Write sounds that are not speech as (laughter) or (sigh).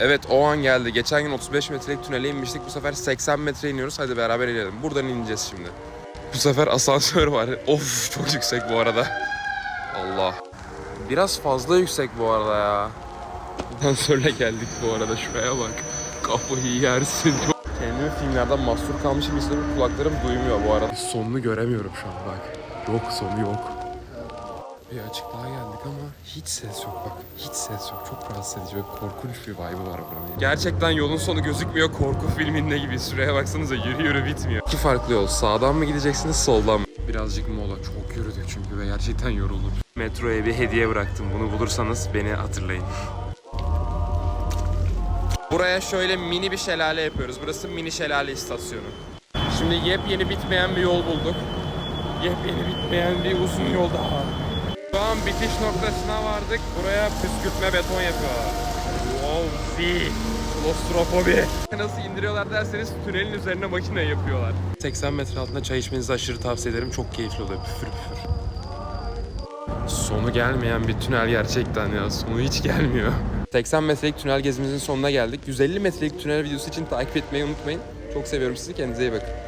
Evet o an geldi. Geçen gün 35 metrelik tünele inmiştik. Bu sefer 80 metre iniyoruz. Hadi beraber inelim. Buradan ineceğiz şimdi. Bu sefer asansör var. (laughs) Of çok yüksek bu arada. Allah. Biraz fazla yüksek bu arada ya. Asansörle geldik bu arada. Şuraya bak. Kafayı yersin. Kendimi filmlerden mahsur kalmışım hissediyorum. Kulaklarım duymuyor bu arada. Sonunu göremiyorum şu an bak. Yok sonu yok. Bir açıklığa geldik ama hiç ses yok bak. Hiç ses yok. Çok rahatsız edici ve korkunç bir vibe'ı var buranın. Gerçekten yolun sonu gözükmüyor. Korku filminde gibi. Şuraya baksanıza yürü yürü bitmiyor. İki farklı yol. Sağdan mı gideceksiniz soldan mı? Birazcık mola. Çok yürüdük çünkü ve gerçekten yorulduk. Metroya bir hediye bıraktım. Bunu bulursanız beni hatırlayın. Buraya şöyle mini bir şelale yapıyoruz. Burası mini şelale istasyonu. Şimdi yepyeni bitmeyen bir yol bulduk. Yepyeni bitmeyen bir uzun yol daha. An bitiş noktasına vardık. Buraya püskürtme beton yapıyorlar. Wow, bir klostrofobi. Nasıl indiriyorlar derseniz tünelin üzerine makine yapıyorlar. 80 metre altında çay içmenizi aşırı tavsiye ederim. Çok keyifli oluyor. Püfür püfür. Sonu gelmeyen bir tünel gerçekten ya. Sonu hiç gelmiyor. 80 metrelik tünel gezimizin sonuna geldik. 150 metrelik tünel videosu için takip etmeyi unutmayın. Çok seviyorum sizi. Kendinize iyi bakın.